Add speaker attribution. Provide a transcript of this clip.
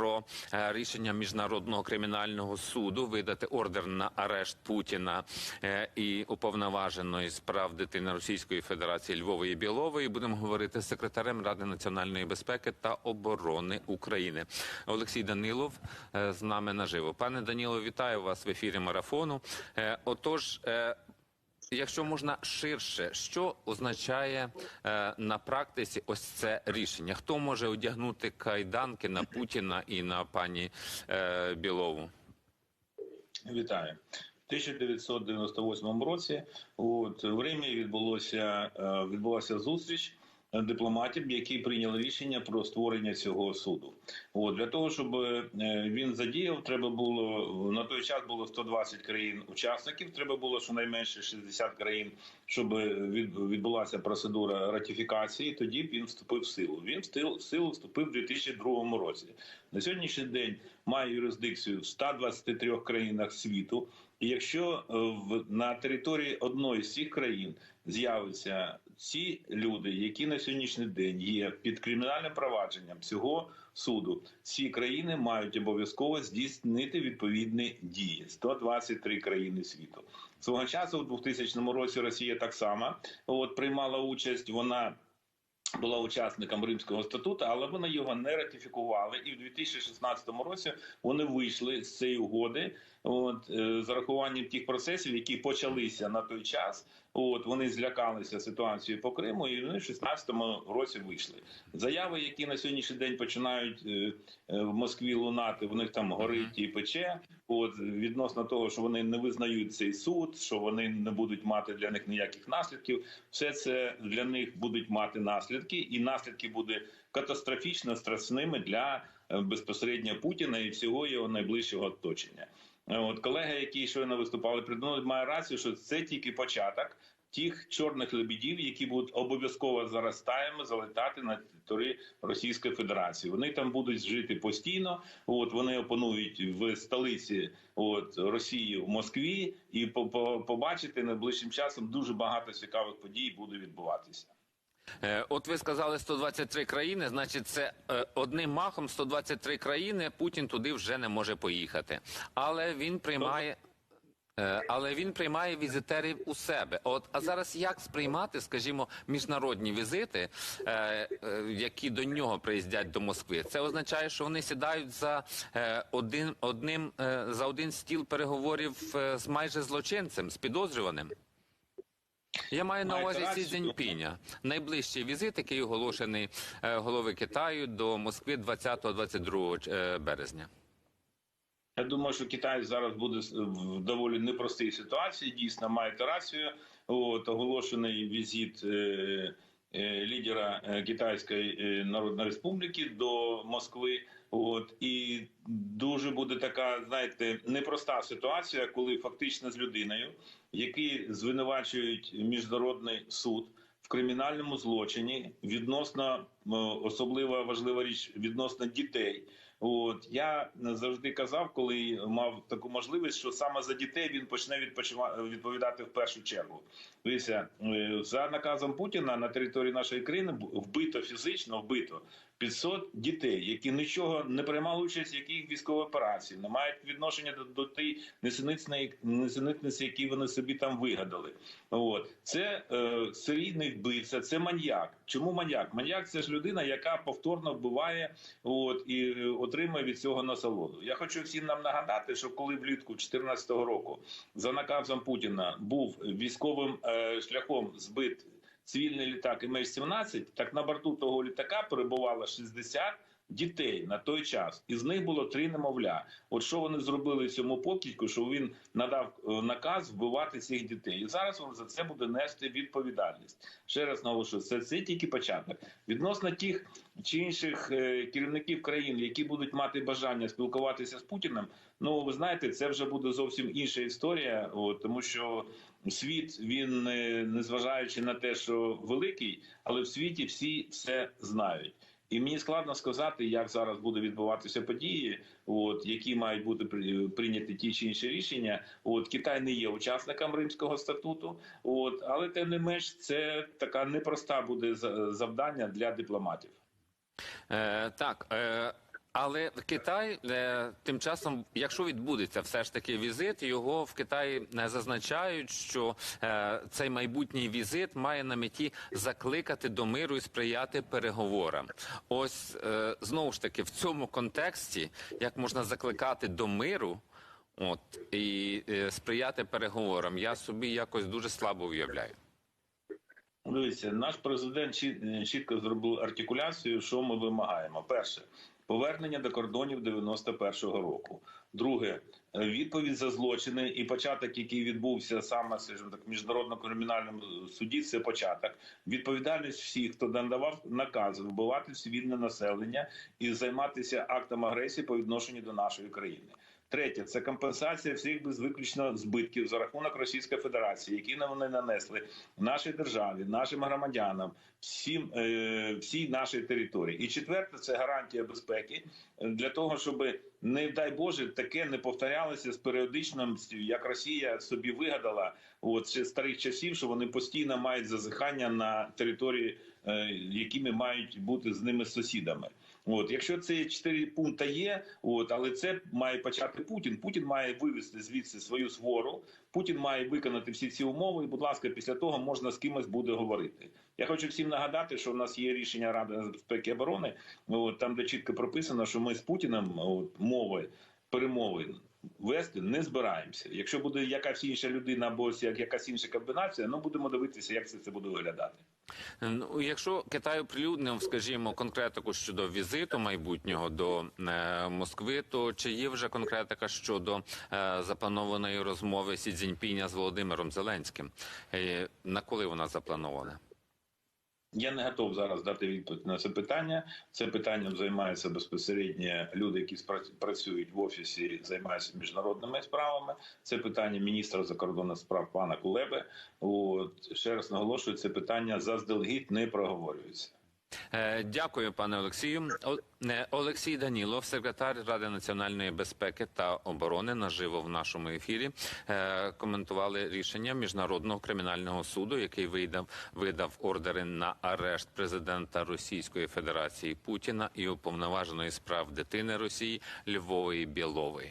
Speaker 1: про е, рішення міжнародного кримінального суду видати ордер на арешт Путіна е, і уповноваженої з прав дитини Російської Федерації Львової Білової. Будемо говорити з секретарем Ради національної безпеки та оборони України. Олексій Данилов е, з нами наживо. Пане Даніло, вітаю вас в ефірі марафону. Отож. Якщо можна ширше, що означає е, на практиці ось це рішення? Хто може одягнути кайданки на Путіна і на пані е, Білову?
Speaker 2: Вітаю. В 1998 році от, в Римі відбулося, е, відбулася зустріч дипломатів, які прийняли рішення про створення цього суду. От, для того, щоб е, він задіяв, треба було на той час було 120 країн-учасників. Треба було щонайменше 60 країн, щоб відбулася процедура ратифікації. Тоді б він вступив в силу. Він в сил- силу вступив у 2002 році. На сьогоднішній день має юрисдикцію в 123 країнах світу. І якщо е, на території одної з цих країн з'являться ці люди, які на сьогоднішній день є під кримінальним провадженням цього суду, ці країни мають обов'язково здійснити відповідні дії. 123 країни світу. Свого часу, у 2000 році, Росія так само от приймала участь. Вона була учасником Римського статуту, але вони його не ратифікували. І в 2016 році вони вийшли з цієї угоди. От е, з урахуванням тих процесів, які почалися на той час. От вони злякалися ситуацією по Криму, і вони в 2016 році вийшли. Заяви, які на сьогоднішній день починають е, е, в Москві лунати, в них там горить і пече. От відносно того, що вони не визнають цей суд, що вони не будуть мати для них ніяких наслідків. Все це для них будуть мати наслідки, і наслідки будуть катастрофічно страшними для е, безпосередньо Путіна і всього його найближчого оточення. Е, От колеги, які щойно виступали мною, має рацію, що це тільки початок тих чорних лебедів, які будуть обов'язково зараз стаями залетати на території Російської Федерації. Вони там будуть жити постійно. От вони опанують в столиці от Росії в Москві, і по- по- побачите найближчим часом дуже багато цікавих подій буде відбуватися.
Speaker 1: Е, От ви сказали 123 країни, значить, це е, одним махом 123 країни. Путін туди вже не може поїхати, але він приймає. е, Але він приймає візитерів у себе. От а зараз як сприймати, скажімо, міжнародні візити, які до нього приїздять до Москви? Це означає, що вони сідають за один одним за один стіл переговорів з майже злочинцем, з підозрюваним. Я маю на увазі Сі. Цзіньпіня. Найближчий візит, який оголошений е, голови Китаю до Москви 20-22 е, березня.
Speaker 2: Я думаю, що Китай зараз буде в доволі непростій ситуації. Дійсно, маєте рацію. От оголошений візит е, е, лідера е, Китайської е, Народної Республіки до Москви. От і дуже буде така, знаєте, непроста ситуація, коли фактично з людиною, які звинувачують міжнародний суд в кримінальному злочині відносно е, особлива важлива річ відносно дітей. От я завжди казав, коли мав таку можливість, що саме за дітей він почне відпочива- відповідати в першу чергу. Дивіться, е, за наказом Путіна на території нашої країни вбито фізично, вбито 500 дітей, які нічого не приймали участь яких військових операцій, не мають відношення до, до тієї несенітниці, які вони собі там вигадали. От це е, серійний вбивця, це маньяк. Чому маньяк? Маньяк це ж людина, яка повторно вбиває от і е, отримує від цього насолоду. Я хочу всім нам нагадати, що коли влітку 2014 року за наказом Путіна був військовим е, шляхом збит цивільний літак MH17, так на борту того літака перебувало 60 дітей на той час, із них було три немовля. От що вони зробили цьому покидьку, що він надав е, наказ вбивати цих дітей, і зараз він за це буде нести відповідальність. Ще раз наголошую, це, це тільки початок. Відносно тих чи інших е, керівників країн, які будуть мати бажання спілкуватися з Путіним. Ну ви знаєте, це вже буде зовсім інша історія, от, тому що світ він е, незважаючи на те, що великий, але в світі всі все знають. І мені складно сказати, як зараз буде відбуватися події, от які мають бути прийняті ті чи інші рішення. От Китай не є учасником Римського статуту, от але тим не менш, це така непроста буде завдання для дипломатів.
Speaker 1: Е, так, е, Але Китай е, тим часом, якщо відбудеться все ж таки візит, його в Китаї е, зазначають, що е, цей майбутній візит має на меті закликати до миру і сприяти переговорам. Ось е, знову ж таки в цьому контексті, як можна закликати до миру, от і сприяти переговорам, я собі якось дуже слабо уявляю.
Speaker 2: Дивіться, наш президент чітко зробив артикуляцію, що ми вимагаємо. Перше повернення до кордонів 91-го року. Друге відповідь за злочини і початок, який відбувся саме скажімо так, міжнародному кримінальному суді. Це початок. Відповідальність всіх, хто надавав наказ вбивати цивільне населення і займатися актом агресії по відношенню до нашої країни. Третє це компенсація всіх без виключно збитків за рахунок Російської Федерації, які вони нанесли нашій державі, нашим громадянам, всім е, всій нашій території. І четверте це гарантія безпеки е, для того, щоб не дай Боже таке не повторялося з періодичністю, як Росія собі вигадала от ще старих часів, що вони постійно мають зазихання на території, е, якими мають бути з ними сусідами. От, якщо це чотири пункти є, от але це має почати Путін. Путін має вивести звідси свою свору. Путін має виконати всі ці умови. І, будь ласка, після того можна з кимось буде говорити. Я хочу всім нагадати, що в нас є рішення Ради безпеки і оборони. От, там, де чітко прописано, що ми з Путіним от, мови перемови вести не збираємося. Якщо буде якась інша людина або як якась інша комбінація, ну будемо дивитися, як це, це буде виглядати.
Speaker 1: Ну, якщо Китай оприлюднив, скажімо, конкретику щодо візиту майбутнього до е, Москви, то чи є вже конкретика щодо е, запланованої розмови Сі Цзіньпіня з Володимиром Зеленським? Е, на коли вона запланована?
Speaker 2: Я не готов зараз дати відповідь на це питання. Це питанням займаються безпосередньо люди, які працюють в офісі, займаються міжнародними справами. Це питання міністра закордонних справ пана Кулеби. От ще раз наголошую, це питання заздалегідь не проговорюється.
Speaker 1: Е, Дякую, пане Олексію. Е, Олексій Данілов, секретар Ради національної безпеки та оборони, наживо в нашому ефірі е, коментували рішення міжнародного кримінального суду, який видав видав ордери на арешт президента Російської Федерації Путіна і уповноваженої з прав дитини Росії Львової Білової.